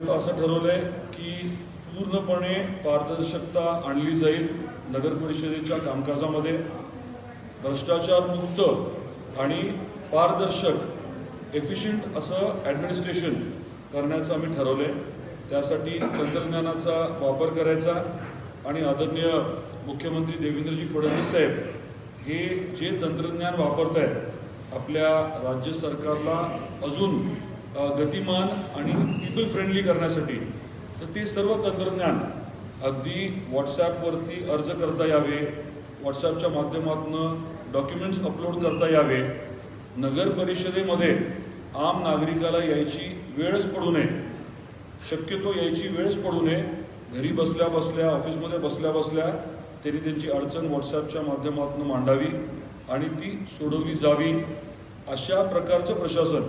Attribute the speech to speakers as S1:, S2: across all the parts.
S1: असं ठरवलंय की पूर्णपणे पारदर्शकता आणली जाईल नगर परिषदेच्या कामकाजामध्ये. भ्रष्टाचार मुक्त आणि पारदर्शक एफिशियंट असं ॲडमिनिस्ट्रेशन करण्याचं आम्ही ठरवलंय. त्यासाठी तंत्रज्ञानाचा वापर करायचा आणि आदरणीय मुख्यमंत्री देवेंद्रजी फडणवीस साहेब हे जे तंत्रज्ञान वापरत आहेत आपल्या राज्य सरकारला अजून गतिमान आणि पीपल फ्रेंडली करण्यासाठी. तर ते सर्व तंत्रज्ञान अगदी व्हॉट्सॲपवरती अर्ज करता यावे. व्हॉट्सॲपच्या माध्यमातून डॉक्युमेंट्स अपलोड करता यावे. नगर परिषदेमध्ये आम नागरिकाला यायची वेळच पडू नये. शक्यतो यायची वेळच पडू नये. घरी बसल्या बसल्या ऑफिसमध्ये बसल्या बसल्या त्यांनी त्यांची अडचण व्हॉट्सॲपच्या माध्यमातून मांडावी आणि ती सोडवली जावी. अशा प्रकारचं प्रशासन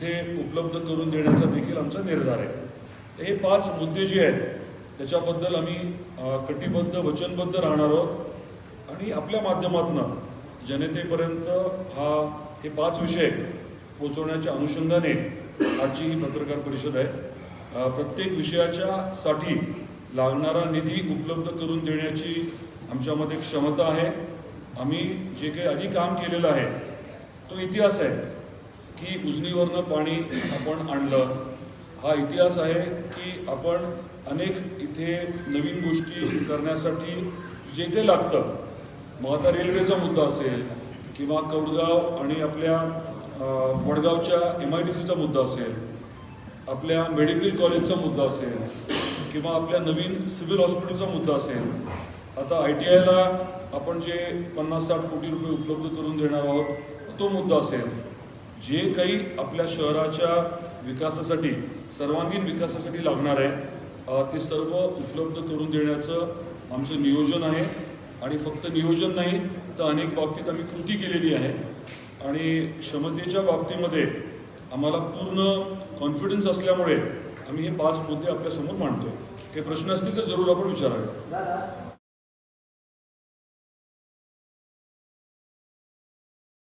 S1: तिथे उपलब्ध करून देण्याचा देखील आमचा निर्धार आहे. हे पाच मुद्दे जे आहेत त्याच्याबद्दल आम्ही कटिबद्ध वचनबद्ध राहणार आहोत. आणि आपल्या माध्यमातून जनतेपर्यंत हा हे पाच विषय पोचवण्याच्या अनुषंगाने आजची ही पत्रकार परिषद आहे. प्रत्येक विषयाच्या साठी लागणारा निधी उपलब्ध करून देण्याची आमच्यामध्ये क्षमता आहे. आम्ही जे काही आधी काम केलेलं आहे तो इतिहास आहे. की उजनीवरनं पाणी आपण आणलं. हा इतिहास आहे की आपण अनेक इथे नवीन गोष्टी करण्यासाठी जे काही लागतं. मग आता रेल्वेचा मुद्दा असेल किंवा कौडगाव आणि आपल्या वडगावच्या एम आय डी सीचा मुद्दा असेल आपल्या मेडिकल कॉलेजचा मुद्दा असेल किंवा आपल्या नवीन सिव्हिल हॉस्पिटलचा मुद्दा असेल आता आय टी आयला आपण जे पन्नास साठ कोटी रुपये उपलब्ध करून देणार आहोत तो मुद्दा असेल. जे काही आपल्या शहराच्या विकासासाठी सर्वांगीण विकासासाठी लागणार आहे ते सर्व उपलब्ध करून देण्याचं आमचं नियोजन आहे. आणि फक्त नियोजन नाही तर अनेक बाबतीत आम्ही कृती केलेली आहे. आणि क्षमतेच्या बाबतीमध्ये आम्हाला पूर्ण कॉन्फिडन्स असल्यामुळे आम्ही हे पाच मुद्दे आपल्यासमोर मांडतो काही प्रश्न असतील तर जरूर आपण विचारावे.
S2: दादा